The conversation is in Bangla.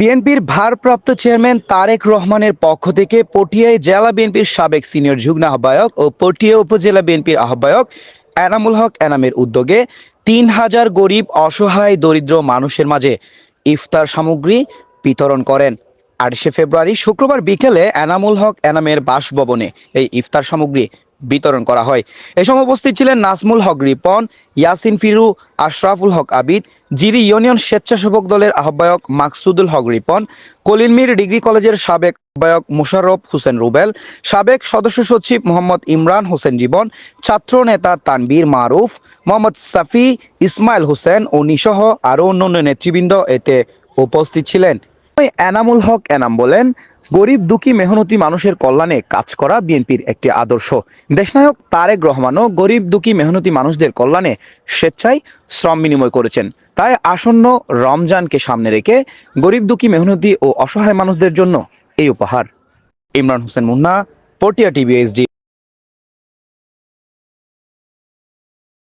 বিএনপির ভারপ্রাপ্ত চেয়ারম্যান তারেক রহমানের পক্ষ থেকে পটিয়ায় জেলা বিএনপির সাবেক সিনিয়র যুগ্ম আহ্বায়ক ও পটিয়া উপজেলা বিএনপির আহ্বায়ক এনামুল হক এনামের উদ্যোগে তিন হাজার গরিব, অসহায়, দরিদ্র মানুষের মাঝে ইফতার সামগ্রী বিতরণ করেন। আটশে ফেব্রুয়ারি শুক্রবার বিকেলে এনামুল হক এনামের বাসভবনে এই ইফতার সামগ্রী বিতরণ করা হয়। এ সময় উপস্থিত ছিলেন নাজমুল হক রিপন, ইয়াসিন ফিরু, আশরাফুল হক আবিদ, জিরি ইউনিয়ন স্বেচ্ছাসেবক দলের আহ্বায়ক মাকসুদুল হক রিপন, কলিনমির ডিগ্রি কলেজের সাবেক আহ্বায়ক মুশারফ হোসেন রুবেল, সাবেক সদস্য সচিব মোহাম্মদ ইমরান হোসেন জীবন, ছাত্র নেতা তানবীর মারুফ, মোহাম্মদ সাফি, ইসমাইল হোসেন ও নিসহ আরও অন্যান্য নেতৃবৃন্দ এতে উপস্থিত ছিলেন। এনামুল হক এনাম বলেন, গরিব, দুঃখী, মেহনতি মানুষের কল্যাণে কাজ করা বিএনপির একটি আদর্শ। দেশনায়ক তারেক রহমানও গরিব, দুঃখী, মেহনতি মানুষদের কল্যাণে স্বেচ্ছায় শ্রম বিনিময় করেছেন। তাই আসন্ন রমজানকে সামনে রেখে গরিব, দুঃখী, মেহনতি ও অসহায় মানুষদের জন্য এই উপহার। Imran Hossain Munna, Patiya TV HD.